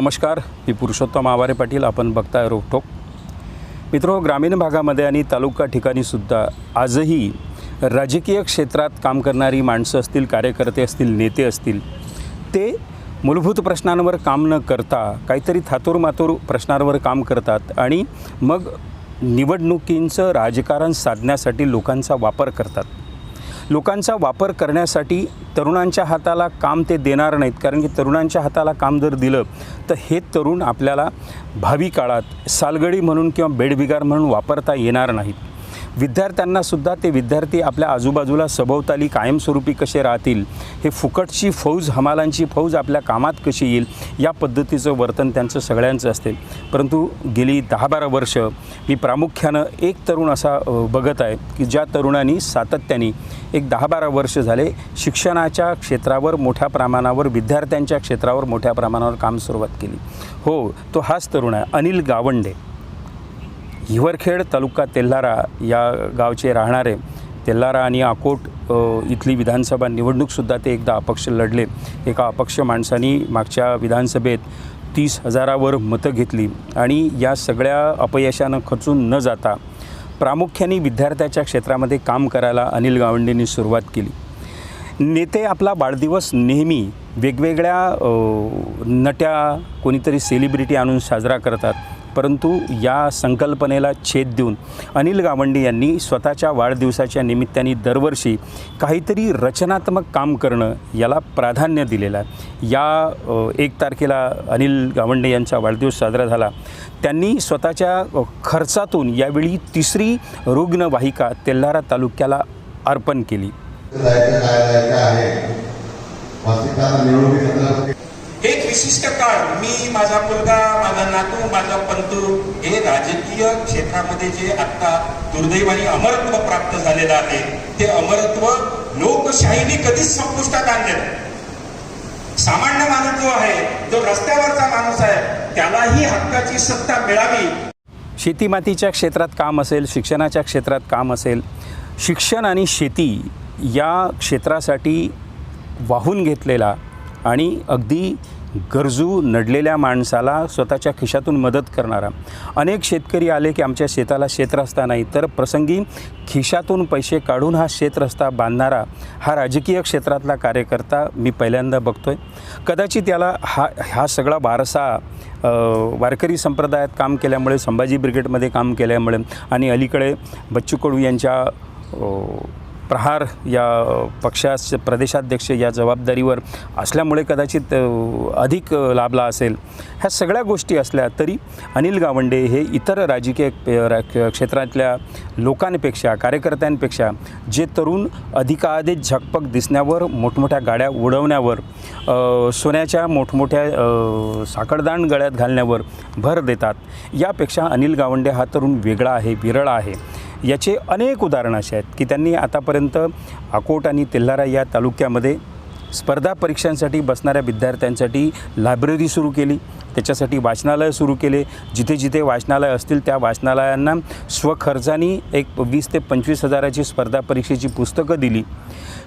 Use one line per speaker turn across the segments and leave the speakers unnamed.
नमस्कार. मी पुरुषोत्तम आवारे पाटील. आपण बघताय रोकटोक मित्रो ग्रामीण भागामध्ये आणि तालुका ठिकाणीसुद्धा आजही राजकीय क्षेत्रात काम करणारी माणसं असतील कार्यकर्ते असतील नेते असतील ते मूलभूत प्रश्नांवर काम न करता काहीतरी थातूरमातूर प्रश्नांवर काम करतात आणि मग निवडणुकींचं राजकारण साधण्यासाठी लोकांचा वापर करतात. लोकांचा वापर करण्यासाठी तरुणांच्या हाताला काम ते देणार नाहीत. कारण की तरुणांच्या हाताला काम जर दिलं तर हे तरुण आपल्याला भावी काळात सालगडी म्हणून किंवा बेडबिगार म्हणून वापरता येणार नाहीत. विद्यार्थ्यांनासुद्धा ते विद्यार्थी आपल्या आजूबाजूला सभोवताली कायमस्वरूपी कसे राहतील हे फुकटची फौज हमालांची फौज आपल्या कामात कशी येईल या पद्धतीचं वर्तन त्यांचं सगळ्यांचं असते. परंतु गेली दहा बारा वर्ष मी प्रामुख्यानं एक तरुण असा बघत आहे की ज्या तरुणांनी सातत्याने एक दहा बारा वर्ष झाले शिक्षणाच्या क्षेत्रावर मोठ्या प्रमाणावर विद्यार्थ्यांच्या क्षेत्रावर मोठ्या प्रमाणावर काम सुरुवात केली. हो तो हाच तरुण आहे अनिल गावंडे. हिवरखेड तालुका तेल्हारा या गावचे राहणारे तेल्हारा आणि आकोट इथली विधानसभा निवडणूकसुद्धा ते एकदा अपक्ष लढले. एका अपक्ष माणसानी मागच्या विधानसभेत तीस हजारावर मतं घेतली आणि या सगळ्या अपयशानं खचून न जाता प्रामुख्याने विद्यार्थ्याच्या क्षेत्रामध्ये काम करायला अनिल गावंडेंनी सुरुवात केली. नेते आपला बाळदिवस नेहमी वेगवेगळ्या नट्या कोणीतरी सेलिब्रिटी आणून साजरा करतात. परंतु या संकल्पनेला छेद देऊन अनिल गावंडे यांनी स्वतःच्या वाढदिवसाच्या निमित्ताने दरवर्षी काहीतरी रचनात्मक काम करणं याला प्राधान्य दिलेलं आहे. या एक तारखेला अनिल गावंडे यांचा वाढदिवस साजरा झाला. त्यांनी स्वतःच्या खर्चातून यावेळी तिसरी रुग्णवाहिका तेल्हारा तालुक्याला अर्पण केली.
हे
एक विशिष्ट काळ. मी माझा मुलगा माझा नातू माझा पंतू हे राजकीय क्षेत्रामध्ये जे आता दुर्दैवाने अमरत्व प्राप्त झालेलं आहे ते अमरत्व लोकशाहीने कधीच संपुष्टात आणले सामान्य माणूस जो आहे जो रस्त्यावरचा माणूस आहे त्यालाही हक्काची सत्ता मिळावी.
शेतीमातीच्या क्षेत्रात काम असेल शिक्षणाच्या क्षेत्रात काम असेल शिक्षण आणि शेती या क्षेत्रासाठी वाहून घेतलेला आणि अगदी गरजू नडलेल्या माणसाला स्वतःच्या खिशातून मदत करणारा. अनेक शेतकरी आले की आमच्या शेताला शेतरस्ता नाही तर प्रसंगी खिशातून पैसे काढून हा शेतरस्ता बांधणारा हा राजकीय क्षेत्रातला कार्यकर्ता मी पहिल्यांदा बघतोय. कदाचित याला हा हा सगळा वारसा वारकरी संप्रदायात काम केल्यामुळे संभाजी ब्रिगेडमध्ये काम केल्यामुळे आणि अलीकडे बच्चू कडू यांच्या प्रहार या पक्षास प्रदेशाध्यक्ष या जबाबदारीवर असल्यामुळे कदाचित अधिक लाभला असेल. ह्या सगळ्या गोष्टी असल्या तरी अनिल गावंडे हे इतर राजकीय रा- क्षेत्रातल्या लोकांपेक्षा कार्यकर्त्यांपेक्षा जे तरुण अधिकाधिक झकपक दिसण्यावर मोठमोठ्या गाड्या उडवण्यावर सोन्याच्या मोठमोठ्या साखळदाण गळ्यात घालण्यावर भर देतात. यापेक्षा अनिल गावंडे हा तरुण वेगळा आहे विरळ आहे. याचे अनेक उदाहरणं असे आहेत की त्यांनी आतापर्यंत अकोट आणि तेल्हारा या तालुक्यामध्ये स्पर्धा परीक्षांसाठी बसणाऱ्या विद्यार्थ्यांसाठी लायब्ररी सुरू केली. त्याच्यासाठी वाचनालय सुरू केले. जिथे जिथे वाचनालय असतील त्या वाचनालयांना स्वखर्चानी एक वीस ते पंचवीस हजाराची स्पर्धा परीक्षेची पुस्तकं दिली.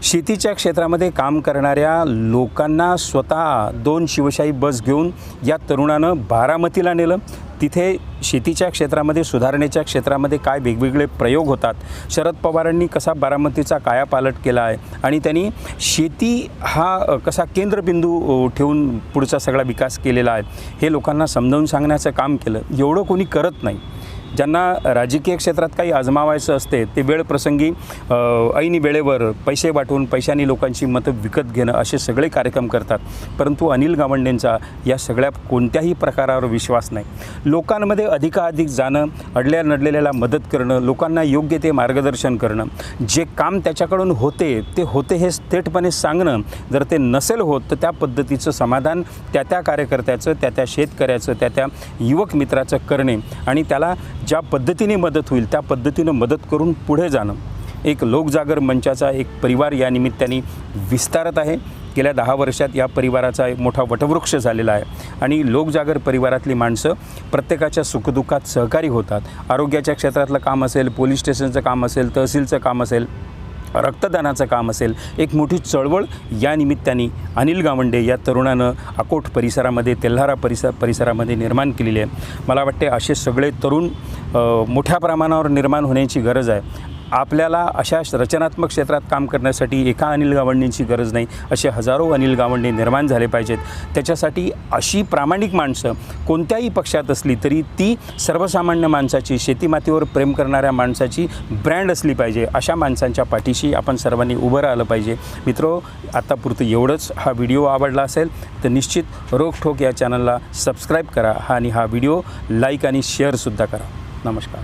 शेतीच्या क्षेत्रामध्ये काम करणाऱ्या लोकांना स्वतः दोन शिवशाही बस घेऊन या तरुणानं बारामतीला नेलं. तिथे शेतीच्या क्षेत्रामध्ये सुधारणेच्या क्षेत्रामध्ये काय वेगवेगळे प्रयोग होतात? शरद पवारांनी कसा बारामतीचा कायापालट केला आहे? आणि त्यांनी शेती हा कसा केंद्रबिंदू ठेवून पुढचा सगळा विकास केलेला आहे? हे लोकांना समजावून सांगण्याचं काम केलं. एवढं कोणी करत नाही. ज्यांना राजकीय क्षेत्रात काही आजमावायचं असते ते वेळ प्रसंगी ऐनी वेळेवर पैसे वाटून पैशांनी लोकांची मतं विकत घेणं असे सगळे कार्यक्रम करतात. परंतु अनिल गावंडेंचा या सगळ्या कोणत्याही प्रकारावर विश्वास नाही. लोकांमध्ये अधिकाधिक जाणं अडल्या नडलेल्याला मदत करणं लोकांना योग्य ते मार्गदर्शन करणं जे काम त्याच्याकडून होते ते होते हे थेटपणे सांगणं जर ते नसेल होत तर त्या पद्धतीचं समाधान त्या त्या कार्यकर्त्याचं त्या त्या शेतकऱ्याचं त्या त्या युवक मित्राचं करणे आणि त्याला ज्या पद्धतीने मदत होईल त्या पद्धतीनं मदत करून पुढे जाणं एक लोकजागर मंचाचा एक परिवार या निमित्ताने विस्तारत आहे. गेल्या दहा वर्षात या परिवाराचा एक मोठा वटवृक्ष झालेला आहे आणि लोकजागर परिवारातली माणसं प्रत्येकाच्या सुखदुःखात सहकारी होतात. आरोग्याच्या क्षेत्रातलं काम असेल पोलीस स्टेशनचं काम असेल तहसीलचं काम असेल रक्तदानाचं काम असेल. एक मोठी चळवळ या निमित्ताने अनिल गावंडे या तरुणानं अकोट परिसरामध्ये तेल्हारा परिसर परिसरामध्ये निर्माण केलेली आहे. मला वाटते असे सगळे तरुण मोठ्या प्रमाणावर निर्माण होण्याची गरज आहे. आपल्याला अशा रचनात्मक क्षेत्रात काम करण्यासाठी एका अनिल गावंडेंची गरज नाही असे हजारो अनिल गावंडे निर्माण झाले पाहिजेत. त्याच्यासाठी अशी प्रामाणिक माणसं कोणत्याही पक्षात असली तरी ती सर्वसामान्य माणसाची शेतीमातीवर प्रेम करणाऱ्या माणसाची ब्रँड असली पाहिजे. अशा माणसांच्या पाठीशी आपण सर्वांनी उभं राहिलं पाहिजे. मित्रो आत्तापुरतं एवढंच. हा व्हिडिओ आवडला असेल तर निश्चित रोखठोक या चॅनलला सबस्क्राईब करा. आणि हा व्हिडिओ लाईक आणि शेअरसुद्धा करा. नमस्कार.